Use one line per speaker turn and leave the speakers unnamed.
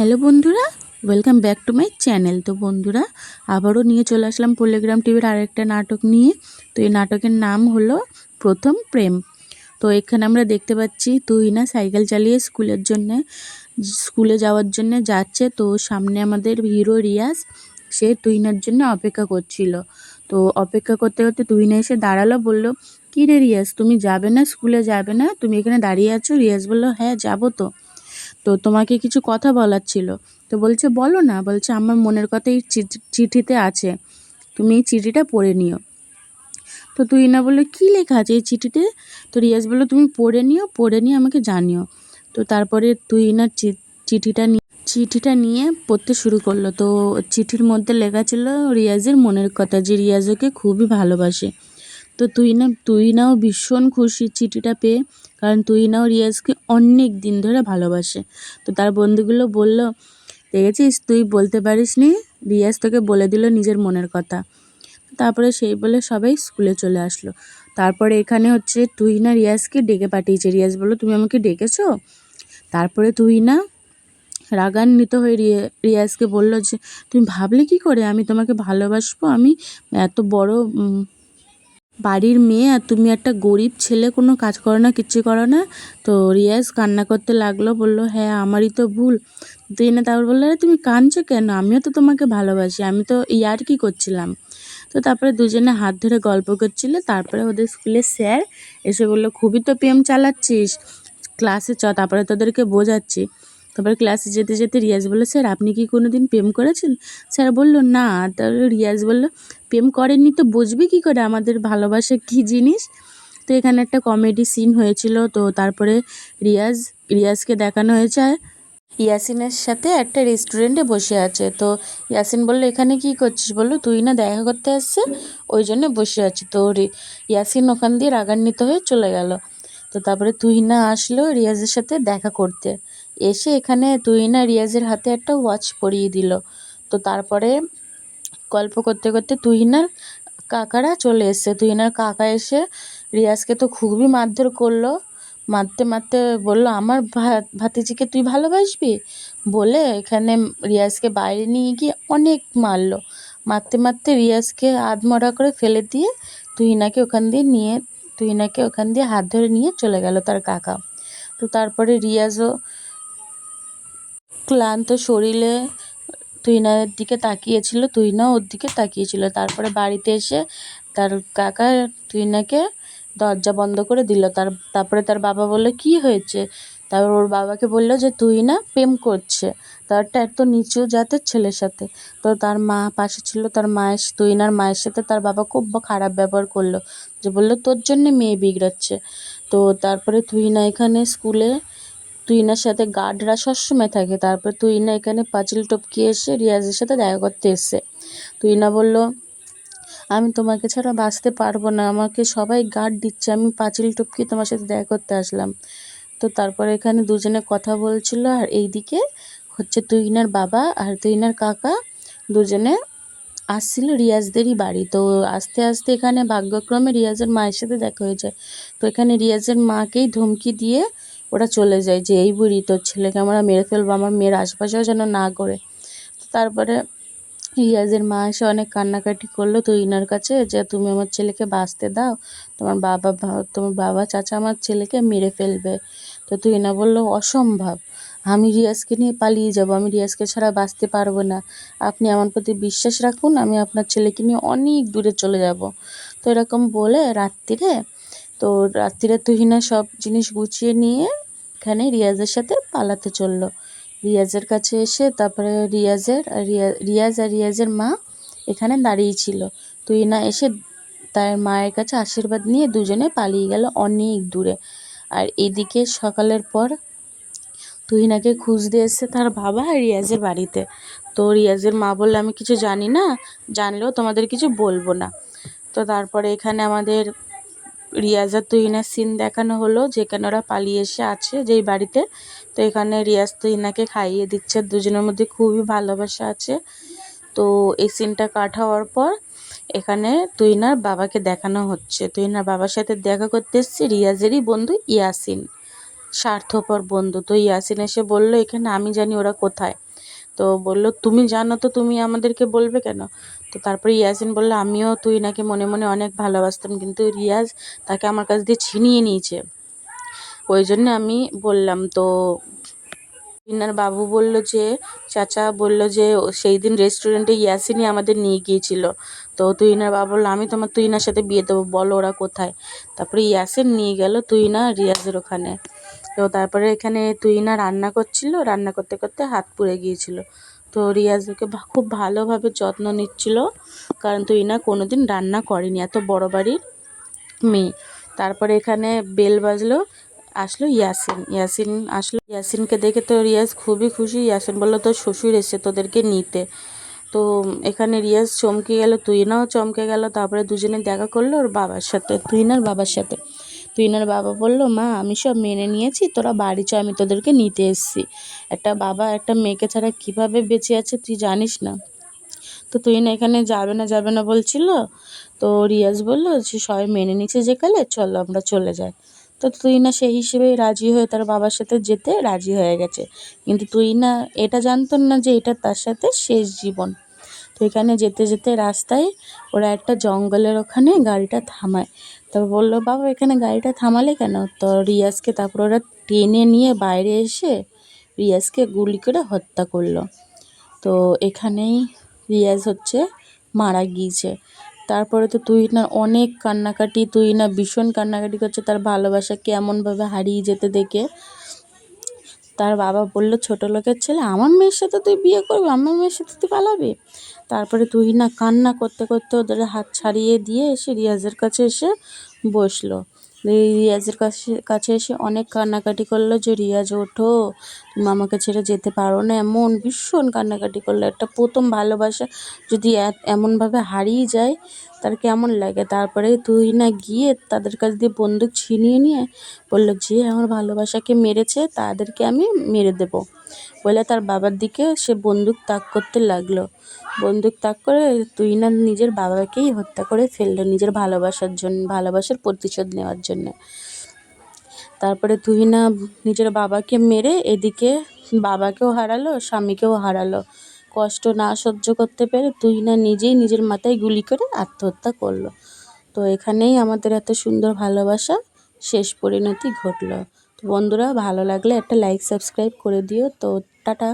Hello বন্ধুরা welcome back to my channel তো বন্ধুরা, আবারও নিয়ে চলে আসলাম পল্লিগ্রাম টিভির আরেকটা নাটক নিয়ে। তো এই নাটকের নাম হলো প্রথম প্রেম। তো এখানে আমরা দেখতে পাচ্ছি, তুই না সাইকেল চালিয়ে স্কুলের জন্যে, স্কুলে যাওয়ার জন্য যাচ্ছে। তো সামনে আমাদের হিরো রিয়াজ, সে তুইনার জন্য অপেক্ষা করছিল। তো অপেক্ষা করতে করতে তুইনা এসে দাঁড়াল, বলল কী রে রিয়াজ, তুমি যাবে না? স্কুলে যাবে না? তুমি এখানে দাঁড়িয়ে আছো? রিয়াজ বলল হ্যাঁ যাব তো। তো তোমাকে কিছু কথা বলার ছিল। তো বলছে, বলো না। বলছে, আমার মনের কথা এই চিঠি- চিঠিতে আছে। তুমি এই চিঠিটা পড়ে নিও। তো তুই না বলল, কী লেখা আছে এই চিঠিতে? তো রিয়াজ বলল, তুমি পড়ে নিও, পড়ে নিয়ে আমাকে জানিও। তো তারপরে তুই না চিঠিটা নিয়ে চিঠিটা নিয়ে পড়তে শুরু করল। তো চিঠির মধ্যে লেখা ছিল রিয়াজের মনের কথা, যে রিয়াজ ওকে খুবই ভালোবাসে। তো তুই না, তুই নাও ভীষণ খুশি চিঠিটা পেয়ে, কারণ তুই নাও রিয়াজকে অনেক দিন ধরে ভালোবাসে। তো তার বন্ধুগুলো বলল, দেখেছিস, তুই বলতে পারিস নি রিয়াজ তোকে বলে দিল নিজের মনের কথা। তারপরে সেই বলে সবাই স্কুলে চলে আসলো। তারপরে এখানে হচ্ছে তুই না রিয়াজকে ডেকে পাঠিয়েছে। রিয়াজ বলল, তুমি আমাকে ডেকেছো? তারপরে তুই না রাগান্বিত হয়ে রিয়া, রিয়াজকে বলল যে, তুমি ভাবলে কি করে? আমি তোমাকে ভালোবাসবো, আমি এত বড় বাড়ির মেয়ে আর তুমি একটা গরিব ছেলে, কোনো কাজ করো না, কিচ্ছু করো না। তো রিয়াজ কান্না করতে লাগল, বলল হ্যাঁ আমারই তো ভুল। তুই না তারপর বলল, আরে, তুমি কাঁদছো কেন? আমিও তো তোমাকে ভালোবাসি, আমি তো ইয়ার কি করছিলাম? তো তারপরে দুজনে হাত ধরে গল্প করছিল। তারপরে ওদের স্কুলের স্যার এসে বলল, খুবই তো প্রেম চালাচ্ছিস, ক্লাসে চ, তারপরে তোদেরকে বোঝাচ্ছি। তারপরে ক্লাসে যেতে যেতে রিয়াজ বলল, স্যার, আপনি কি কোনো দিন প্রেম করেছেন? স্যার বলল, না। তাহলে রিয়াজ বলল, প্রেম করেননি তো বুঝবি কী করে আমাদের ভালোবাসা কী জিনিস? তো এখানে একটা কমেডি সিন হয়েছিল, তো তারপরে রিয়াজ, রিয়াজকে দেখানো হয়েছে ইয়াসিনের সাথে একটা রেস্টুরেন্টে বসে আছে। তো ইয়াসিন বলল, এখানে কি করছিস? বলল, তুই না দেখা করতে আসছে, ওই জন্য বসে আছি। তো ইয়াসিন ওখান দিয়ে রাগান্বিত হয়ে চলে গেল। তো তারপরে তুহিনা আসলো রিয়াজের সাথে দেখা করতে। এসে এখানে তুহিনা রিয়াজের হাতে একটা ওয়াচ পরিয়ে দিল। তো তারপরে গল্প করতে করতে তুহিনার কাকারা চলে এসছে। তুহিনার কাকা এসে রিয়াজকে তো খুবই মারধর করল। মারতে মারতে বলল, আমার ভা- ভাতিজিকে তুই ভালোবাসবি? বলে এখানে রিয়াজকে বাইরে নিয়ে গিয়ে অনেক মারলো। মারতে মারতে রিয়াজকে আধমরা করে ফেলে দিয়ে তুহিনাকে ওখান দিয়ে নিয়ে তুহিনাকে ওখান দিয়ে হাত ধরে নিয়ে চলে গেল তার কাকা। তো তারপরে রিয়াজও ক্লান্ত শরীরে তুহিনার দিকে তাকিয়েছিল তুহিনা ওর দিকে তাকিয়েছিল। তারপরে বাড়িতে এসে তার কাকা তুহিনাকে দরজা বন্ধ করে দিল। তার তারপরে তার বাবা বলল, কি হয়েছে? তারপর ওর বাবাকে বলল যে, তুই না প্রেম করছে। তারটা এত নিচু জাতের ছেলের সাথে। তো তার মা পাশে ছিল, তার মায়ের তুহিনার মায়ের সাথে তার বাবা খুব খারাপ ব্যবহার করল। যে বলল, তোর জন্যে মেয়ে বিগড়াচ্ছে। তো তারপরে তুহিনা এখানে স্কুলে, তুহিনার সাথে গার্ডরা সবসময় থাকে। তারপর তুহিনা এখানে পাঁচিল টপকে এসে রিয়াজের সাথে দেখা করতে এসছে তুহিনা বলল, আমি তোমাকে ছাড়া বাঁচতে পারব না। আমাকে সবাই গার্ড দিচ্ছে। আমি পাঁচিল টপকে তোমার সাথে দেখা করতে আসলাম। তো তারপরে এখানে দুজনে কথা বলছিল, আর এইদিকে হচ্ছে তুহিনার বাবা আর তুহিনার কাকা দুজনে আসছিল রিয়াজদেরই বাড়ি। তো আস্তে আস্তে এখানে ভাগ্যক্রমে রিয়াজের মায়ের সাথে দেখা হয়ে যায় তো এখানে রিয়াজের মাকেই ধমকি দিয়ে ওরা চলে যায় যে, এই বুড়ি তোর ছেলেকে আমরা মেরে ফেলব, আমার মেয়ের আশপাশেও যেন না করে। তারপরে রিয়াজের মা এসে অনেক কান্নাকাটি করল তো ইনার কাছে যে তুমি আমার ছেলেকে বাঁচতে দাও, তোমার বাবা তোমার বাবা চাচা আমার ছেলেকে মেরে ফেলবে। তো তুই না বলল, অসম্ভব। আমি রিয়াজকে নিয়ে পালিয়ে যাব, আমি রিয়াজকে ছাড়া বাঁচতে পারব না। আপনি আমার প্রতি বিশ্বাস রাখুন, আমি আপনার ছেলেকে নিয়ে অনেক দূরে চলে যাব। তো এরকম বলে রাত্রিরে তো রাত্রিরে তুহিনা সব জিনিস গুছিয়ে নিয়ে এখানে রিয়াজের সাথে পালাতে চলল। রিয়াজের কাছে এসে তারপরে রিয়াজের রিয়াজ আর রিয়াজের মা এখানে দাঁড়িয়ে ছিল। তুহিনা এসে তার মায়ের কাছে আশীর্বাদ নিয়ে দুজনে পালিয়ে গেল অনেক দূরে। আর এদিকে সকালের পর তুহিনাকে খুঁজতে এসছে তার বাবা রিয়াজের বাড়িতে। তো রিয়াজের মা বললে, আমি কিছু জানি না, জানলেও তোমাদের কিছু বলব না। তো তারপরে এখানে আমাদের রিয়াজ আর তুহিনার সিন দেখানো হলো, যেখানে ওরা পালিয়ে এসে আছে যেই বাড়িতে। তো এখানে রিয়াজ তুহিনাকে খাইয়ে দিচ্ছে, দুজনের মধ্যে খুবই ভালোবাসা আছে। তো এই সিনটা কাট হওয়ার পর এখানে তুহিনার বাবাকে দেখানো হচ্ছে। তুহিনার বাবার সাথে দেখা করতে এসছে, রিয়াজেরই বন্ধু ইয়াসিন, স্বার্থপর বন্ধু। তো ইয়াসিন এসে বলল, এখানে আমি জানি ওরা কোথায়। তো বলল, তুমি জানো তো, তুমি আমাদেরকে বলবে কেন? তো তারপরে ইয়াসিন বলল, আমিও তুই নাকি মনে মনে অনেক ভালোবাসতাম, কিন্তু রিয়াজ তাকে আমার কাছ দিয়ে ছিনিয়ে নিয়েছে। ওই জন্য আমি বললাম, তো ইনার বাবু বলল যে, চাচা বলল যে, সেই দিন রেস্টুরেন্টে ইয়াসিনই আমাদের নিয়ে গিয়েছিল। তো তুইনার বাবা বলল, আমি তোমার তুইনার সাথে বিয়ে দেবো, বলো ওরা কোথায়? তারপরে ইয়াসিন নিয়ে গেল তুইনা রিয়াজের ওখানে। তো তারপরে এখানে তুইনা রান্না করছিল, রান্না করতে করতে হাত পুড়ে গিয়েছিল। তো রিয়াজ ওকে খুব ভালোভাবে যত্ন নিচ্ছিল, কারণ তুইনা কোনোদিন রান্না করেনি, এত বড় বাড়ির মেয়ে। তারপরে এখানে বেল বাজলো, আসলো ইয়াসিন। ইয়াসিন আসলো, ইয়াসিনকে দেখে তো রিয়াজ খুবই খুশি। ইয়াসিন বলল, তোর শ্বশুর এসে তোদেরকে নিতে। তো এখানে রিয়াজ চমকে গেল তুইনাও চমকে গেল। তারপরে দুজনে দেখা করল ওর বাবার সাথে, তুই তুইনার বাবার সাথে। তুইনার বাবা বলল, মা, আমি সব মেনে নিয়েছি, তোরা বাড়ি চ, আমি তোদেরকে নিতে এসেছি। একটা বাবা, একটা মেয়েকে ছাড়া কীভাবে বেঁচে আছে তুই জানিস না? তো তুই না এখানে যাবে না যাবে না বলছিল। তো রিয়াজ বলল যে সবাই মেনে নিচ্ছে যে কালে, চলো আমরা চলে যাই। তো তুই না সেই হিসেবেই রাজি হয়ে তার বাবার সাথে যেতে রাজি হয়ে গেছে। কিন্তু তুই না এটা জানতো না যে এটা তার সাথে শেষ জীবন। তো এখানে যেতে যেতে রাস্তায় ওরা একটা জঙ্গলের ওখানে গাড়িটা থামায়। তারপর বলল, বাবা, এখানে গাড়িটা থামালে কেন? তো রিয়াজকে তারপর ওরা টেনে নিয়ে বাইরে এসে রিয়াজকে গুলি করে হত্যা করল। তো এখানেই রিয়াজ হচ্ছে মারা গিয়েছে। তারপরে তো তুই না অনেক কান্নাকাটি তুই না ভীষণ কান্নাকাটি করছে, তার ভালোবাসা কেমনভাবে হারিয়ে যেতে দেখে। তার বাবা বলল, ছোট লোকের ছেলে, আমার মেয়ের সাথে তুই বিয়ে করবি? আমার মেয়ের সাথে তুই পালাবি? তারপরে তুই না কান্না করতে করতে ওদের হাত ছাড়িয়ে দিয়ে এসে রিয়াজের কাছে এসে বসল। রিয়াজের কাছে কাছে এসে অনেক কান্নাকাটি করল যে, রিয়াজ, ওঠো। তুমি আমাকে ছেড়ে যেতে পারো না। এমন ভীষণ কান্নাকাটি করল। একটা প্রথম ভালোবাসা যদি এমনভাবে হারিয়ে যায়, তার কেমন লাগে? তারপরে তুই না গিয়ে তাদের কাছ দিয়ে বন্দুক ছিনিয়ে নিয়ে বলল, যে আমার ভালোবাসাকে মেরেছে, তাদেরকে আমি মেরে দেবো। বলে তার বাবার দিকে সে বন্দুক তাক করতে লাগল। বন্দুক তাক করে তুই না নিজের বাবাকেই হত্যা করে ফেলল নিজের ভালোবাসার জন্য, ভালোবাসার প্রতিশোধ নেওয়ার জন্য। তারপরে তুহিনা নিজের বাবাকে মেরে এদিকে বাবাকেও হারালো, স্বামীকেও হারালো। কষ্ট না সহ্য করতে পেরে তুহিনা নিজেই নিজের মাথায় গুলি করে আত্মহত্যা করল। তো এখানেই আমাদের এত সুন্দর ভালোবাসা শেষ পরিণতি ঘটলো। তো বন্ধুরা, ভালো লাগলে একটা লাইক সাবস্ক্রাইব করে দিও। তো টাটা।